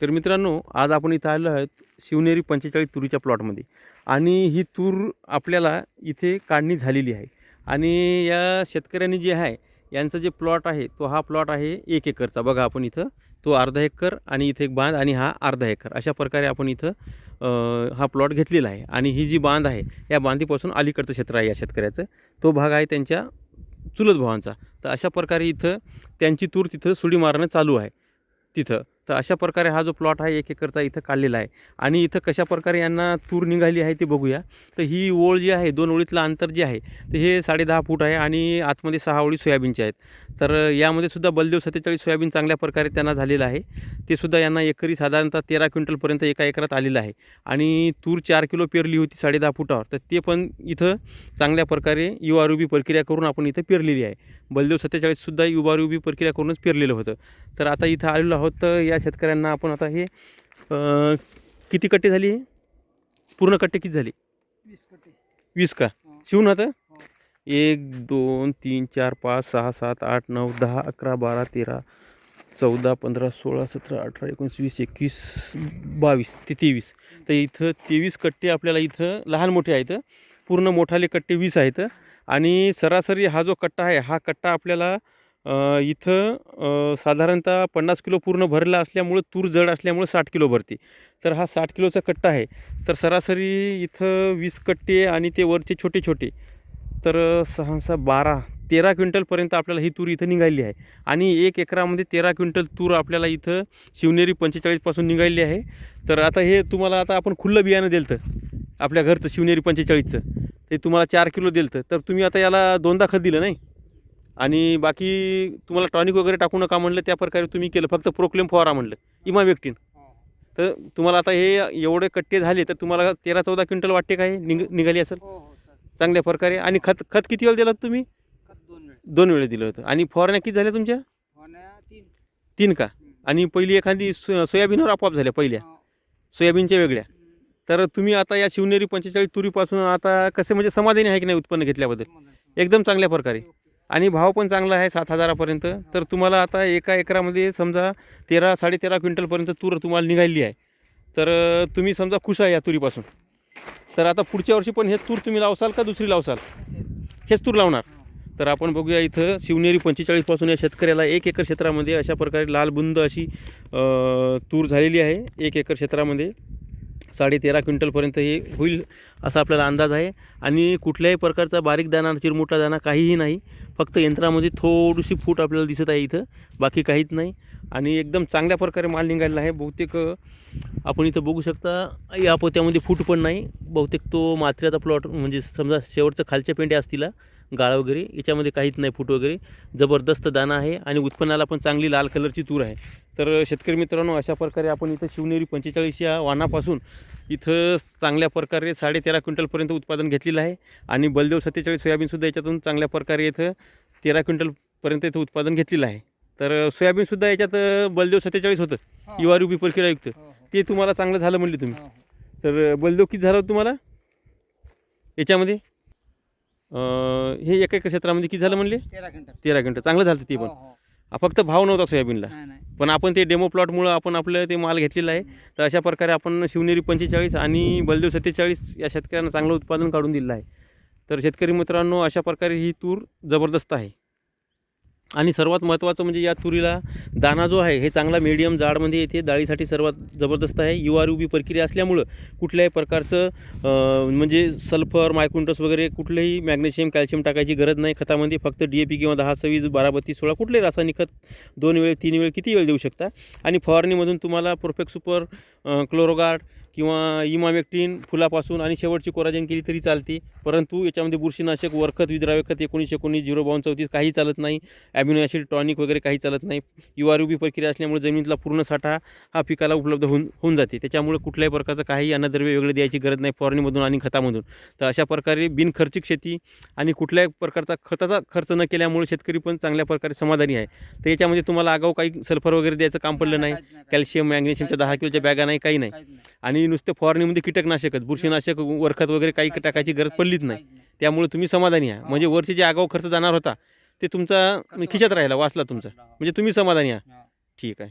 तर मित्रांनो आज आपण इथं आलो आहोत शिवनेरी पंचेचाळीस तुरीच्या प्लॉटमध्ये. आणि ही तूर आपल्याला इथे काढणी झालेली आहे. आणि या शेतकऱ्यांनी जे आहे यांचा जे प्लॉट आहे तो हा प्लॉट आहे एक एकरचा. बघा आपण इथं तो अर्धा एकर आणि इथे एक बांध आणि हा अर्धा एकर. अशा प्रकारे आपण इथं हा प्लॉट घेतलेला आहे. आणि ही जी बांध आहे या बांधीपासून अलीकडचं क्षेत्र आहे या शेतकऱ्याचं. तो भाग आहे त्यांच्या चुलत भावांचा. तर अशा प्रकारे इथं त्यांची तूर तिथं सुडी मारणं चालू आहे. तिथं. तर अशा प्रकारे हा जो प्लॉट आहे एक एकरचा इथं काढलेला आहे. आणि इथं कशा प्रकारे यांना तूर निघाली आहे ते बघूया. तर ही ओळ जी आहे दोन ओळीतलं अंतर जे आहे तर हे साडेदहा फूट आहे आणि आतमध्ये सहा ओळी सोयाबीनचे आहेत. तर यामध्ये सुद्धा बलदेव सत्तेचाळीस सोयाबीन चांगल्या प्रकारे त्यांना झालेलं आहे. ते सुद्धा यांना एकरी साधारणतः तेरा क्विंटलपर्यंत एका एकरात आलेलं आहे. आणि तूर चार किलो पेरली होती साडेदहा फुटावर. तर ते पण इथं चांगल्या प्रकारे युवारुबी प्रक्रिया करून आपण इथं पेरलेली आहे. बलदेव सत्तेचाळीससुद्धा युवारुबी प्रक्रिया करूनच पेरलेलं होतं. तर आता इथं आलेलो आहोत तर या शेतकऱ्यांना आपण आता हे किती कट्टे झाली पूर्ण कट्टे किती झाली? वीस कटे वीस का. शिवून आता. एक दोन तीन चार पाच सहा सात आठ नऊ दहा अकरा बारा तेरा चौदा पंधरा सोळा सतरा अठरा एकोणीस वीस एकवीस बावीस ते तेवीस. तर इथं तेवीस कट्टे आपल्याला इथं लहान मोठे आहेत. पूर्ण मोठाले कट्टे वीस आहेत. आणि सरासरी हा जो कट्टा आहे हा कट्टा आपल्याला इथं साधारणतः पन्नास किलो पूर्ण भरला असल्यामुळं तूर जड असल्यामुळं साठ किलो भरते. तर हा साठ किलोचा कट्टा आहे. तर सरासरी इथं वीस कट्टे आणि ते वरचे छोटे छोटे तर सहसा बारा तेरा क्विंटलपर्यंत आपल्याला ही तूर इथं निघाली आहे. आणि एक एकरामध्ये तेरा क्विंटल तूर आपल्याला इथं शिवनेरी पंचेचाळीसपासून निघालेली आहे. तर आता हे तुम्हाला आता आपण खुल्लं बियाणं दिलं तर आपल्या घरचं शिवनेरी पंचेचाळीसचं. ते तुम्हाला चार किलो दिलं तर तुम्ही आता याला दोनदा खत दिलं नाही? आणि बाकी तुम्हाला टॉनिक वगैरे टाकू नका म्हणलं त्या प्रकारे तुम्ही केलं. फक्त प्रोक्लेम फवारा म्हणलं. इमा व्यक्तीन तर तुम्हाला आता हे एवढे कट्टे झाले तर तुम्हाला तेरा चौदा क्विंटल वाटते काय निघ निघाली असेल? सर चांगल्या प्रकारे. आणि खत खत किती वेळ दिलं होतं तुम्ही? दोन वेळे दिलं होतं. आणि फवारण्या किती झाल्या तुमच्या? तीन. तीन का? आणि पहिली एखादी सो सोयाबीनवर आपोआप झाल्या पहिल्या? हो. सोयाबीनच्या वेगळ्या. तर तुम्ही आता या शिवनेरी पंचेचाळीस तुरीपासून आता कसे म्हणजे समाधानी आहे की नाही उत्पन्न घेतल्याबद्दल? एकदम चांगल्या प्रकारे. आणि भाव पण चांगला आहे सात हजारापर्यंत. तर तुम्हाला आता एका एकरामध्ये समजा तेरा साडेतेरा क्विंटलपर्यंत तूर तुम्हाला निघाली आहे. तर तुम्ही समजा खुश आहे या तुरीपासून? तर आता पुढच्या वर्षी पण हेच तूर तुम्ही लावसाल का दुसरी लावसाल? हेच तूर लावणार. तर आपण बघूया इथं शिवनेरी पंचेचाळीसपासून या शेतकऱ्याला एक एकर क्षेत्रामध्ये अशा प्रकारे लालबुंद अशी तूर झालेली आहे. एक एकर क्षेत्रामध्ये साडे तेरा क्विंटलपर्यंत हे होईल असा आपल्याला अंदाज आहे. आणि कुठल्याही प्रकारचा बारीक दाणा चिरमुटला दाणा काहीही नाही. फक्त यंत्रामध्ये थोडीशी फूट आपल्याला दिसत आहे इथं. बाकी काहीच नाही. आणि एकदम चांगल्या प्रकारे माल निघालेला आहे. बहुतेक आपण इथं बघू शकता या पोत्यामध्ये फूट पण नाही. बहुतेक तो मात्र्याचा प्लॉट म्हणजे समजा शेवटचं खालच्या पेंड्या असतील गाळ वगैरे याच्यामध्ये काहीच नाही फूट वगैरे. जबरदस्त दाणा आहे आणि उत्पन्नाला पण चांगली लाल कलरची तूर आहे. तर शेतकरी मित्रांनो अशा प्रकारे आपण इथं शिवनेरी पंचेचाळीस या वाहनापासून इथं चांगल्या प्रकारे साडे तेरा क्विंटलपर्यंत उत्पादन घेतलेलं आहे. आणि बलदेव सत्तेचाळीस सोयाबीनसुद्धा याच्यातून चांगल्या प्रकारे इथं तेरा क्विंटलपर्यंत इथं उत्पादन घेतलेलं आहे. तर सोयाबीनसुद्धा याच्यात बलदेव सत्तेचाळीस होतं. युवा रुपी प्रक्रियायुक्त हो, हो. ते तुम्हाला चांगलं झालं म्हणले तुम्ही. हो. तर बलदेव किती झालं होतं तुम्हाला? याच्यामध्ये? हे एका एका क्षेत्रामध्ये किती झालं म्हणले? तेरा क्विंटल चांगलं झालं ते पण. फक्त भाव नव्हता सोयाबीनला. पण आपण ते डेमो प्लॉटमुळं आपण आपलं ते माल घेतलेला आहे. तर अशा प्रकारे आपण शिवनेरी पंचेचाळीस आणि बलदेव सत्तेचाळीस या शेतकऱ्यांना चांगलं उत्पादन काढून दिलं आहे. तर शेतकरी मित्रांनो अशा प्रकारे ही तूर जबरदस्त आहे. आणि सर्वात महत्त्वाचं म्हणजे या तुरीला दाना जो आहे हे चांगला मीडियम जाडमध्ये येते. डाळीसाठी सर्वात जबरदस्त आहे. यू आर बी प्रक्रिया असल्यामुळं कुठल्याही प्रकारचं म्हणजे सल्फर मायक्रोन्टस वगैरे कुठलंही मॅग्नेशियम कॅल्शियम टाकायची गरज नाही. खतामध्ये फक्त डी ए पी किंवा दहा सव्वीस बारा बत्तीस सोळा कुठलंही रासायनिक खत दोन वेळ तीन वेळ किती वेळ देऊ शकता? आणि फवारणीमधून तुम्हाला परफेक्ट सुपर क्लोरोगार्ड किंवा इमामेक्टिन फुलापासून आणि शेवटची कोराजेन केली तरी चालते. परंतु याच्यामध्ये बुरशीनाशक वरखत विद्राव्य खत एकोणीस एकोणीस झिरो बावन्न चौतीस काही चालत नाही. ॲम्युनो ॲसिड टॉनिक वगैरे काही चालत नाही. युवारुबी प्रक्रिया असल्यामुळे जमिनीतला पूर्ण साठा हा पिकाला उपलब्ध होऊन होऊन जाते. त्याच्यामुळे कुठल्याही प्रकारचं काही अन्नद्रव्य वेगळे द्यायची गरज नाही फवारणीमधून आणि खतामधून. तर अशा प्रकारे बिनखर्चिक शेती आणि कुठल्याही प्रकारचा खताचा खर्च न केल्यामुळे शेतकरी पण चांगल्या प्रकारे समाधानी आहे. तर याच्यामध्ये तुम्हाला आगाऊ काही सल्फर वगैरे द्यायचं काम पडलं नाही. कॅल्शियम मॅग्नेशियमच्या दहा किलोच्या बॅगा नाही काही नाही. काहीच आणि नुसते फवारणीमध्ये कीटकनाशकच बुरशीनाशक वरखत वगैरे काही टाकायची गरज पडलीच नाही. त्यामुळे तुम्ही समाधानी आहे म्हणजे वरचे जे आगाऊ खर्च जाणार होता ते तुमचा खिशात राहिला वाचला तुमचा. म्हणजे तुम्ही समाधानी आहे हा. ठीक आहे.